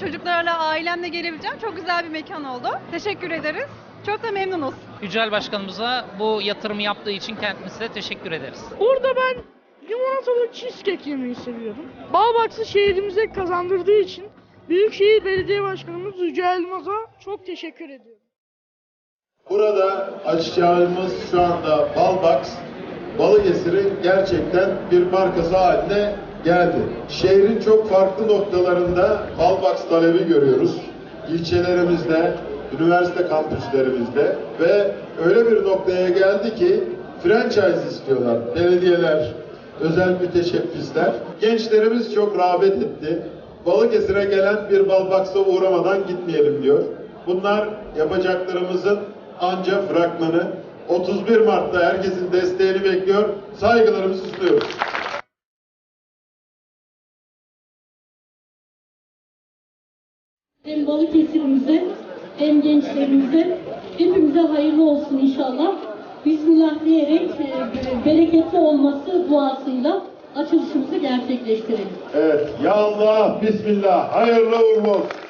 çocuklarla, ailemle gelebileceğim çok güzel bir mekan oldu. Teşekkür ederiz. Çok da memnunuz. Yücel Başkanımıza bu yatırımı yaptığı için kendisine teşekkür ederiz. Burada ben limonatalı cheesecake yemeyi seviyorum. Balbox'ı şehrimize kazandırdığı için Büyükşehir Belediye Başkanımız Yücel Elmaz'a çok teşekkür ediyorum. Burada açacağımız şu anda Balbox, Balıkesir'in gerçekten bir markası haline geldi. Şehrin çok farklı noktalarında Balbox talebi görüyoruz. İlçelerimizde, üniversite kampüslerimizde ve öyle bir noktaya geldi ki franchise istiyorlar. Belediyeler, özel müteşebbisler. Gençlerimiz çok rağbet etti. Balıkesir'e gelen bir Balbox'a uğramadan gitmeyelim diyor. Bunlar yapacaklarımızın anca fragmanı. 31 Mart'ta herkesin desteğini bekliyor. Saygılarımızı sunuyoruz. Hem Balıkesir'imize hem gençlerimize hepimize hayırlı olsun inşallah. Bismillah diyerek e, bereketli olması duasıyla açılışımızı gerçekleştirelim. Evet. Ya Allah, Bismillah. Hayırlı uğurlu olsun.